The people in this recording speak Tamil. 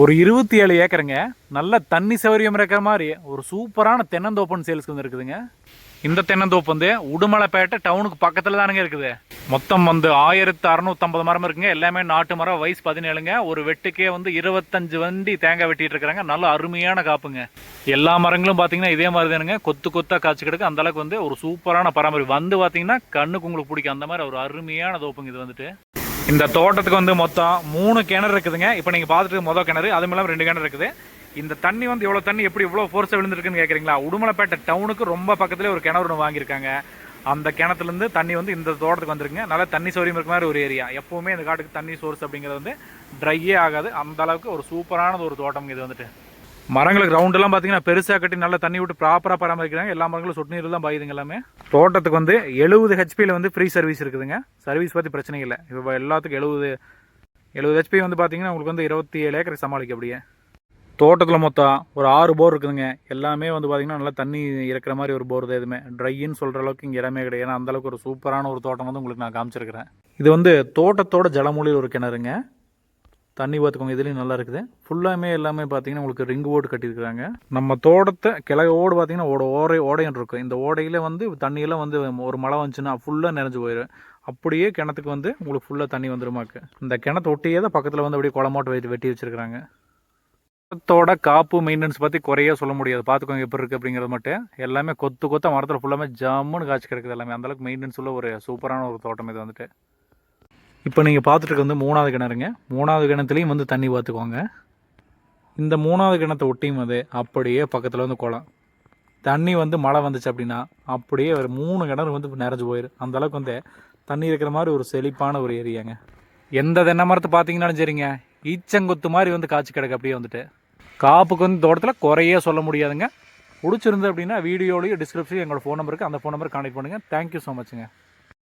ஒரு இருபத்தி ஏழு ஏக்கருங்க. நல்ல தண்ணி சௌகரியம் இருக்கிற மாதிரி ஒரு சூப்பரான தென்னந்தோப்பன் சேல்ஸ்க்கு வந்து இருக்குதுங்க இந்த தென்னந்தோப்பு வந்து உடுமலைப்பேட்டை டவுனுக்கு பக்கத்தில் தானுங்க இருக்குது. மொத்தம் வந்து ஆயிரத்து அறநூற்றம்பது மரம் இருக்குங்க. எல்லாமே நாட்டு மரம் வயசு பதினேழுங்க. ஒரு வெட்டுக்கே வந்து இருபத்தஞ்சு வண்டி தேங்காய் வெட்டிட்டு இருக்கிறாங்க. நல்ல அருமையான காப்புங்க. எல்லா மரங்களும் பார்த்தீங்கன்னா இதே மாதிரி தானுங்க. கொத்து கொத்தா காய்ச்சி கிடக்கு. அந்த அளவுக்கு வந்து ஒரு சூப்பரான பராமரிப்பு வந்து பார்த்தீங்கன்னா கண்ணுக்கு உங்களுக்கு பிடிக்கும். அந்த மாதிரி ஒரு அருமையான தோப்புங்க இது வந்துட்டு. இந்த தோட்டத்துக்கு வந்து மொத்தம் மூணு கிணறு இருக்குதுங்க. இப்போ நீங்கள் பார்த்துட்டு மொதல் கிணறு அது இல்லாமல் ரெண்டு கிணறு இருக்குது. இந்த தண்ணி வந்து இவ்வளோ தண்ணி எப்படி இவ்வளோ ஃபோர்ஸாக விழுந்துருக்குன்னு கேட்குறீங்களா உடுமலைப்பேட்டை டவுனுக்கு ரொம்ப பக்கத்துலேயே ஒரு கிணறு ஒன்று வாங்கியிருக்காங்க. அந்த கிணத்துலேருந்து தண்ணி வந்து இந்த தோட்டத்துக்கு வந்துருக்குங்க. நல்லா தண்ணி சௌரியம் இருக்க மாதிரி ஒரு ஏரியா எப்போவுமே இந்த காட்டுக்கு தண்ணி சோர்ஸ் அப்படிங்கிறது வந்து ட்ரையே ஆகாது. அந்த அளவுக்கு ஒரு சூப்பரானது ஒரு தோட்டம் இது வந்துட்டு. மரங்களுக்கு ரவுண்டெல்லாம் பார்த்தீங்கன்னா பெருசாக கட்டி நல்லா தண்ணி விட்டு ப்ராப்பராக பராமரிக்கிறாங்க. எல்லா மரங்களும் சொட்டு நீர் தான் பாயுதுங்க எல்லாமே. தோட்டத்துக்கு வந்து எழுபது ஹெச்பியில் வந்து ஃப்ரீ சர்வீஸ் இருக்குதுங்க. சர்வீஸ் பற்றி பிரச்சனை இல்லை. இப்போ எல்லாத்துக்கும் எழுபது எழுபது ஹெச்பி வந்து பார்த்தீங்கன்னா உங்களுக்கு வந்து இருபத்தி ஏழு ஏக்கர் சமாளிக்க அப்படியே. தோட்டத்தில் மொத்தம் ஒரு ஆறு போர் இருக்குதுங்க. எல்லாமே வந்து பார்த்திங்கன்னா நல்லா தண்ணி இருக்கிற மாதிரி ஒரு போர் தான் எதுவுமே. ட்ரைன்னு சொல்கிற அளவுக்கு இங்கே இடமே கிடையாது. ஏன்னா அந்த அளவுக்கு ஒரு சூப்பரான ஒரு தோட்டம் வந்து உங்களுக்கு நான் காமிச்சிருக்கிறேன். இது வந்து தோட்டத்தோட ஜலமூலியில் ஒரு கிணறுங்க. தண்ணி பார்த்துக்கோங்க இதுலேயும் நல்லா இருக்குது. ஃபுல்லாமே எல்லாமே பார்த்தீங்கன்னா உங்களுக்கு ரிங் ஓடு கட்டியிருக்கிறாங்க. நம்ம தோட்டத்தை கிழக ஓடு பார்த்தீங்கன்னா ஓட ஓடை ஓடையும் இருக்கும். இந்த ஓடையில் வந்து தண்ணியெல்லாம் வந்து ஒரு மழை வந்துச்சுன்னா ஃபுல்லாக நிறைஞ்சு போயிடும் அப்படியே கிணத்துக்கு வந்து உங்களுக்கு ஃபுல்லாக தண்ணி வந்துருமாக்கு இந்த கிணத்து ஒட்டியே தான் பக்கத்தில் வந்து அப்படியே குளமாட்டு வெட்டி வெட்டி வச்சுருக்கிறாங்க. மரத்தோட காப்பு மெயின்டெனன்ஸ் பற்றி குறைய சொல்ல முடியாது. பார்த்துக்கோங்க எப்படி இருக்குது அப்படிங்கிறது மட்டும். எல்லாமே கொத்து கொத்த மரத்தில் ஃபுல்லாமே ஜம்முன்னு காய்ச்சி கிடக்குது எல்லாமே. அந்தளவுக்கு மெயின்டெனன்ஸ் உள்ள ஒரு சூப்பரான ஒரு தோட்டம் இது வந்துட்டு. இப்போ நீங்கள் பார்த்துட்டு வந்து மூணாவது கிணறுங்க. மூணாவது கிணத்துலையும் வந்து தண்ணி பார்த்துக்கோங்க இந்த மூணாவது கிணத்தை ஒட்டியும் அது அப்படியே பக்கத்தில் வந்து குளம். தண்ணி வந்து மழை வந்துச்சு அப்படின்னா அப்படியே ஒரு மூணு கிணறு வந்து நிறைஞ்சு போயிடும் அந்த அளவுக்கு வந்து தண்ணி இருக்கிற மாதிரி ஒரு செழிப்பான ஒரு ஏரியாங்க. எந்த தென்னை மரத்தை பார்த்தீங்கன்னாலும் சரிங்க. ஈச்சங்கொத்து மாதிரி வந்து காய்ச்சி கிடக்கு அப்படியே வந்துட்டு. காப்புக்கு வந்து தோட்டத்தில் குறையே சொல்ல முடியாதுங்க. பிடிச்சிருந்து அப்படின்னா வீடியோலையும் டிஸ்கிரிப்ஷன் எங்களோட ஃபோன் நம்பருக்கு அந்த ஃபோன் நம்பருக்கு கான்டெக்ட் பண்ணுங்கள் தேங்க்யூ ஸோ மச்சுங்க